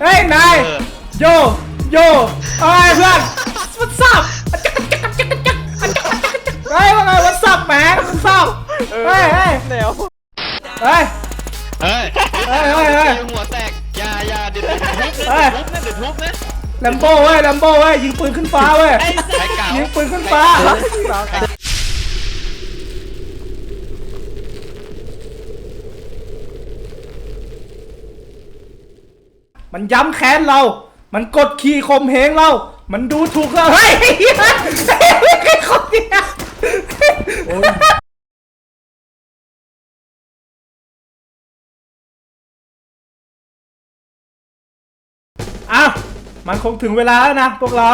เฮ้ยนายเออโยโยเอ้ยเพื่อนวัดซับเฮ้ยว่าไงวัดซับแหมวัดซับเฮ้ยเฮ้ยแนวเฮ้ยเฮ้ยเฮ้ยเฮ้ยเฮ้ยหัวแตกอยาอยาเดี๋ยวทุบนะเฮ้ยเดี๋ยวทุบนะเดี๋ยวทุบนะแลมโบ้เว้ยแลมโบ้เว้ยยิงปืนขึ้นฟ้าเว้ยใครเก่ายิงปืนขึ้นฟ้า มันย้ำแค้นเรา มันกดขี่ข่มเหงเรา มันดูถูกเราเฮ้ยเหี้ยไอ้คนเนี้ยอ้าวมันคงถึงเวลาแล้วนะพวกเรา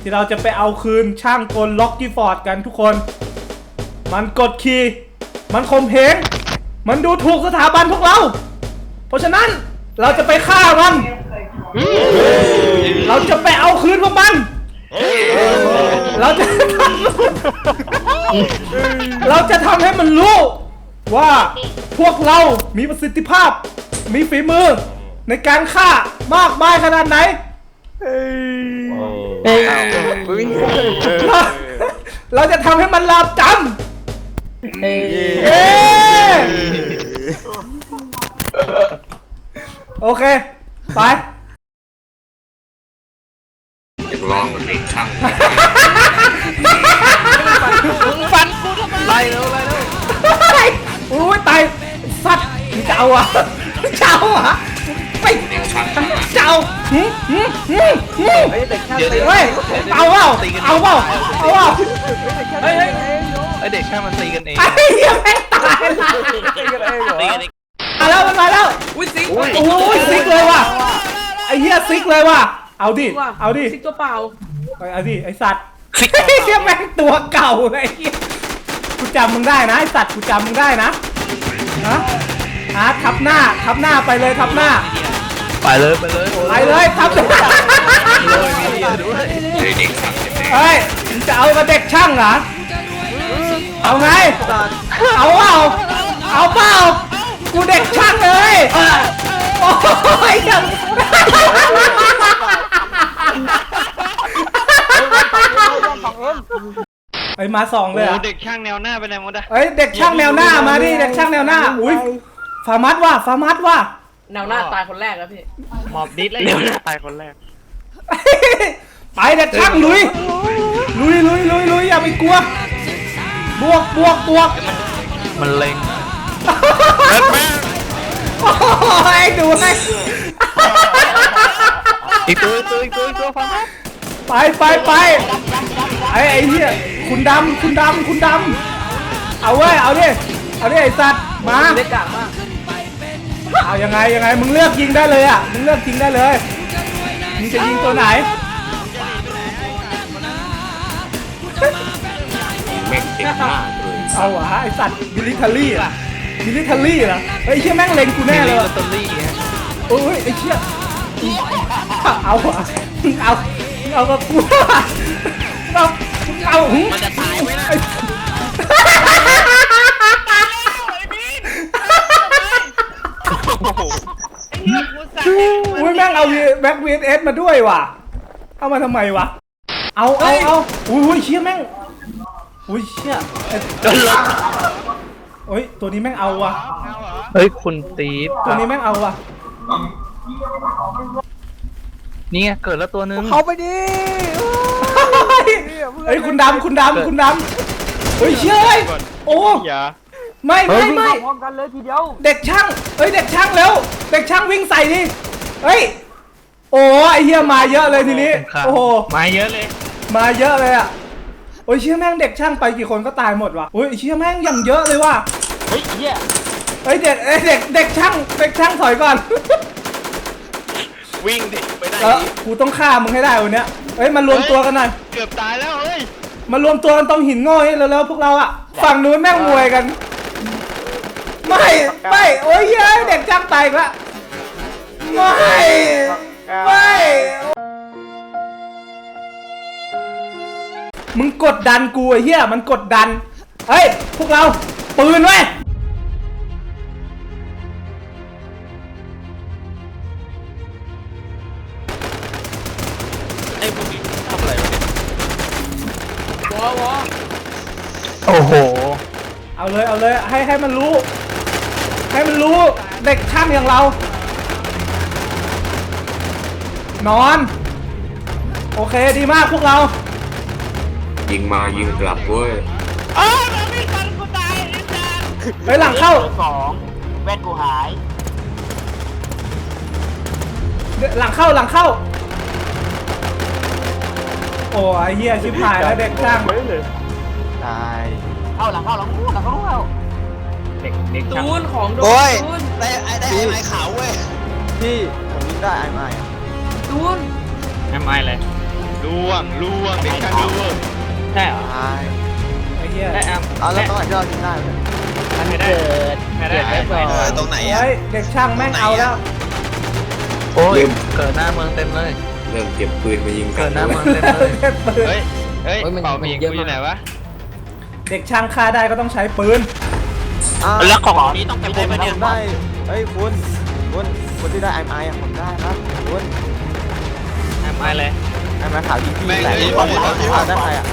ที่เราจะไปเอาคืนช่างกลล็อกกี้ฟอร์ดกันทุกคน มันกดขี่ มันข่มเหง มันดูถูกสถาบันพวกเรา เพราะฉะนั้นเราจะไปฆ่ามัน เราจะไปเอาคืนพวกมัน เราจะเราจะทำให้มันรู้ ว่าพวกเรามีประสิทธิภาพ มีฝีมือ ในการฆ่ามากมายขนาดไหน เราจะทำให้มันลาบจำเอ๊ะโอเค ไป อยากลองมันเด็กช่างฟันกูทำไมไล่แล้วไล่แล้วโอ้ยตายสัตว์มึงจะเอาอะมึงจะเอาอะไปเด็กช่างจะเอาหืมหืมหืมหืมเฮ้ยเด็กช่างเดี๋ยวตีเดี๋ยวเฮ้ยเอาเปล่าเอาเปล่าเอาเปล่าเฮ้ยเฮ้ยไอเด็กช่างมันตีกันเองไอ้เหี้ยแม่งตายละตีกันเองเหรอตีกันเองมาแล้วมันมาแล้วอุ้ยซิกโอ้ยซิกเลยว่ะไอ้เหี้ยซิกเลยว่ะ เอาดิเอาดิ ซิกตัวเปล่าเอาดิไอ้สัตว์ไอ้เหี้ยแม่งตัวเก่าไอ้เหี้ยกูจำมึงได้นะไอ้สัตว์กูจำมึงได้นะฮะฮะทับหน้าทับหน้าไปเลยทับหน้า ไปเลยไปเลยไปเลยทับหน้าเลยมีเดียด้วยเด็กช่างเด็กเฮ้ยมึงจะเอากับเด็กช่างเหรอเอาไง เอาเปล่าเอาเปล่ากูเด็กช่างเลย มาสองเลยโอ้อะเด็กช่างแนวหน้าไปไหนหมดอะเอ้ยเด็กช่างแนวหน้ามาดิเด็กช่างแนวหน้าอุ้ยฟาร์มัสว่ะฟาร์มัสว่ะ แนวหน้าตายคนแรกแล้วพี่ หมอบดิสเลยเร็วนะตายคนแรกไปเด็กช่างลุยลุยลุยลุยลุยอย่าไปกลัว บวกบวกบวกมันเล็งโอ้ยดูให้อีกตัวอีกตัวอีกตัวอีกตัวฟังครับไปไปไปไอ้ไอ้เหี้ย คุณดำคุณดำคุณดำเอาเว้ยเอาดิเอาดิไอ้สัตว์มาเล็กกากมากเอายังไงยังไงมึงเลือกยิงได้เลยอะมึงเลือกยิงได้เลยมึงจะยิงตัวไหนแม่งเด็กมากเลยเอาเหรอไอสัตว์มิลิเทอรี่ล่ะมิลิเทอรี่เหรอเฮ้ยไอ้เชี่ยแม่งเล็งกูแน่เลยลอว่ะตเตอรี่ฮะโอ้ยไอ้เชี่ยเอาเหรอมึงเอามึงเอากับกูเอามึง เอาหึมันจะตายไหมนะไอ้อุ้ยแม่งเอาแบ็กวีเอสมาด้วยว่ะ เอามาทำไมวะ เอาเอาเอาอุ้ยอุ้ยเชี่ยแม่ง อุ้ยเชี่ยไอ้โอ้ยตัวนี้แม่งเอาว่ะ เฮ้ยคุณตีฟตัวนี้แม่งเอาว่ะ นี่ไงเกิดแล้วตัวนึงเขาไปดิ เฮ้ยคุณดำคุณดำคุณดำเฮ้ยเชี่ยเอ้ยโอ้อย่าไม่ไม่ไม่พร้อมกันเลยทีเดียวเด็กช่างเฮ้ยเด็กช่างเร็วเด็กช่างวิ่งใส่ดิเฮ้ยโอ้ไอเฮียมาเยอะเลยทีนี้โอ้โหมาเยอะเลย มาเยอะเลยอะโอ้ยเชี่ยแม่งเด็กช่างไปกี่คนก็ตายหมดว่ะโอ้ยเชี่ยแม่งอย่างเยอะเลยว่ะเฮ้ยเหี้ยเฮ้ยเด็กเอ้ยเด็กเด็กช่างเด็กช่างถอยก่อนวิ่งดิไปไหนแล้วกูต้องฆ่ามึงให้ได้วันเนี้ย เฮ้ยมารวมตัวกันหน่อยเกือบตายแล้วเฮ้ยมารวมตัวกันตรงหินโง่นี่แล้วๆพวกเราอะฝั่งนู้นแม่งมวยกัน ไม่ไม่โอ้ยเฮ้ยเด็กช่างตายอีกละไม่ไม่มึงกดดันกูไอ้เหี้ยมันกดดันเฮ้ยพวกเราปืนไว้ เอาเลยเอาเลย ให้ให้มันรู้ ให้มันรู้เด็กช่างอย่างเรา นอน โอเคดีมากพวกเรายิงมายิงกลับเว้ยไปหลังเข้าสองแว่นกูหาย หลังเข้าหลังเข้า โอ้ยเฮียชิบหายแล้วเด็กช่าง ตาย เข้าหลังเข้าหลังเข้หลังเข้าเข้าเด็กเด็กช่างตูนของโดนโอ้ย ตูนได้ไอ้ได้ไอ้ไม้ขาวเว้ยพี่ผมยิงได้ไอ้ไม้อะตูนแอมไอเลยล่วงล่วงเด็กช่างล่วงใช่เหรอตายไอ้เฮียได้แอมเอาแล้วตอนไหนที่เรายิงได้เลยไม่ได้ไม่ได้ไอเออตรงไหนอะเฮ้ยเด็กช่างแม่งเอาแล้วโอ้ยเกิดหน้าเมืองเต็มเลยเริ่มเก็บปืนมายิงกัเกิดหน้าเมืองเต็มเลยเล่นปืนเฮ้ยเฮ้ยเป่ายิงกูอยู่ไหนวะ เด็กช่างฆ่าได้ก็ต้องใช้ปืนแล้วของนี้ต้องเป็นได้ไหมเนี่ยได้เฮ้ยคุณคุณคุณที่ได้ไอ้ไม้อะผมได้ครับคุณแอมไอเลย ไอ้ไม้ขาวยิงพี่แม่งแต่เอ้ยผมเอาได้ใครอะ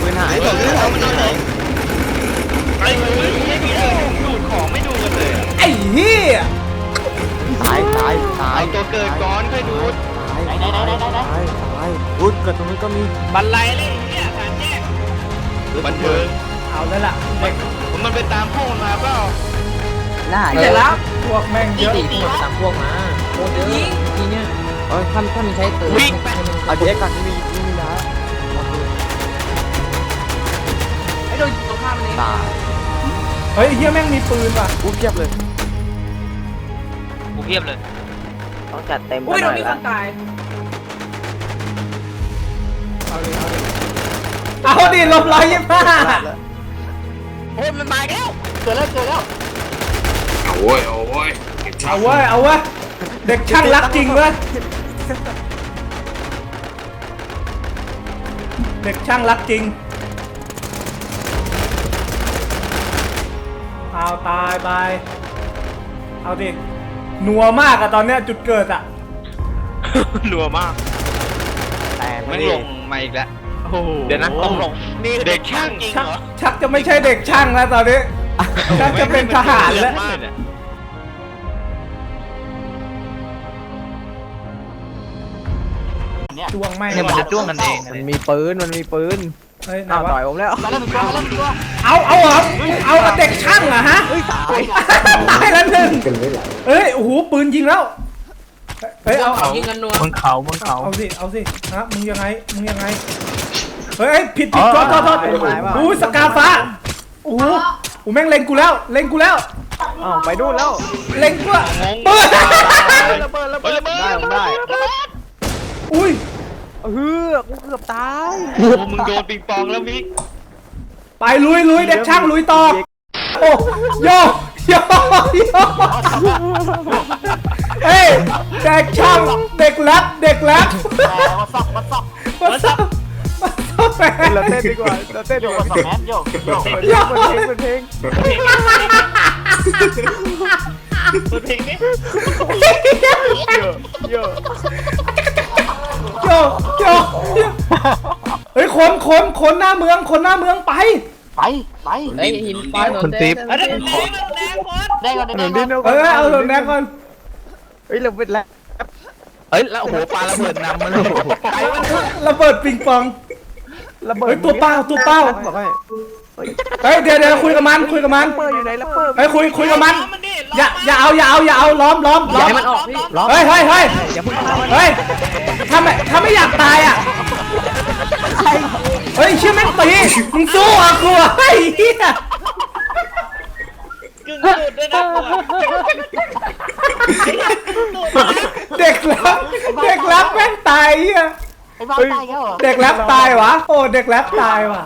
ปืนหายไอ้ตัวนี้เขามันไหนไอ้เฮ้ยไม่มีดูดของไม่ดูกันเลยอะไอ้เฮียตายตายตายเอาตัวเกิดก่อนค่อยดูดตายตายตายตายตายตายอุ๊ยเกิดตรงนี้ก็มีบันไลเลยเนี่ยทางแยก บันเทิง เอาแล้วล่ะเด็กผมมันไปตามพวกมันมาเปล่าได้เสร็จแล้วพวกแม่งเยอะตีพวกสามพวกมาโคตรเยอะทีเนี้ยเอ้ยถ้าถ้ามันใช้ปืนวิ่งไปเอาดีเอ็กก่อนที่มีที่มีแล้วไอ้โดนตรงข้ามมันเองตายเฮ้ยไอ้เฮียแม่งมีปืนว่ะอู้เพียบเลยกูเพียบเลย ต้องจัดเต็มอุ้ยโดนมีคนตายเอาดิลบร้อยยี่สิบห้า โอ้ยมันมาแล้วเกิดแล้วเกิดแล้วเอาเว้ยเอาเว้ยเก็บช่าเอางเว้ยเอาเว้ยเด็กช่างรักจริงเว้ยเด็กช่างรักจริงเอาตายไปเอาดินัวมากอะตอนเนี้ยจุดเกิดอะรัวมากแต่ไม่ไม่ได้ลงมาอีกแล้วโอ้โห เดี๋ยวนะต้องลงนี่เด็กช่างจริงชักเหรอชักจะไม่ใช่เด็กช่างแล้วตอนนี้ชักจะเป็นทหารแล้วมากเนี่ยดวงไม่เนี่ยมันจะจ้วงกันเองมันมีปืน มันมีปืนเฮ้ยไหนอ้าววะต่อยผมแล้ว มาแล้วตัวมาแล้วตัวเอาเอาเหรอเอากับเด็กช่างเหรอฮะเฮ้ยตายตายแล้วหนึ่งเอ้ย โอ้โห ปืนยิงแล้ว เฮ้ยเอาเขาเอายิงกันนัวบนเขาบนเขาเอาสิเอาสิฮะมึงยังไงมึงยังไงเฮ้ยผิดผิดโทษโทษโทษอู้สกาฟ้าโอ้โหโอ้แม่งเล็งกูแล้วเล็งกูแล้วอ้าวไปนู่นแล้วเล็งกูอะงงปืนระเบิดระเฮ้เบิยดระเบิดได้ผมได้อุ้ยเฮือกูเกือบตายโอ้มึงโดนปิงปองแล้วมิกไปลุยลุยเด็กช่างลุยต่อโอ้โย โยโยเฮ้ยเด็กช่างเด็กรักเด็กรักมาสับมาสับมาซับมาซับแมนเราเต้นดีกว่าเราเต้นดีกว่าสับแมสโยกโยกโยเป็นเพลงเป็นเพลงเปิดเพลงนี้โยกโยกโยโยเฮ้ยคนคนคนหน้าเมืองคนหน้าเมืองไปไป ไปไอ้หินปลาคุณติ๊บได้ก่อนได้ก่อนเออเอาหล่นแดงก่อนเฮ้ยเราเป็นแล้วเฮ้ยแล้วโอ้โหปลาระเบิดนำมาเลยระเบิดปิงปองระเบิดเฮ้ยตัวเป้าตัวเป้าบอกให้เฮ้ยเดี๋ยวเดี๋ยวคุยกับมันคุยกับมันเปิดอยู่ไหนแล้วเปิดเฮ้ยคุยคุยกับมันอย่าอย่าเอาอย่าเอาอย่าเอาล้อมล้อมอล้ย่าอมให้มันออกพี่เฮ้ยเฮ้ยเฮ้ยอย่าเพิ่งเข้าเฮ้ยถ้าไม่ถ้าไม่อยากตายอะ เฮ้ยเชื่อแม่งตีมึงสู้อะกูอะไอ้เหี้ยกึ่งสุดด้วยนะกูอะเด็กรับเด็กรับแม่งตายไอ้เหี้ยไอ้บ้าตายแล้วเหรอ เด็กรับตายวะโอ้เด็กรับตายว่ะ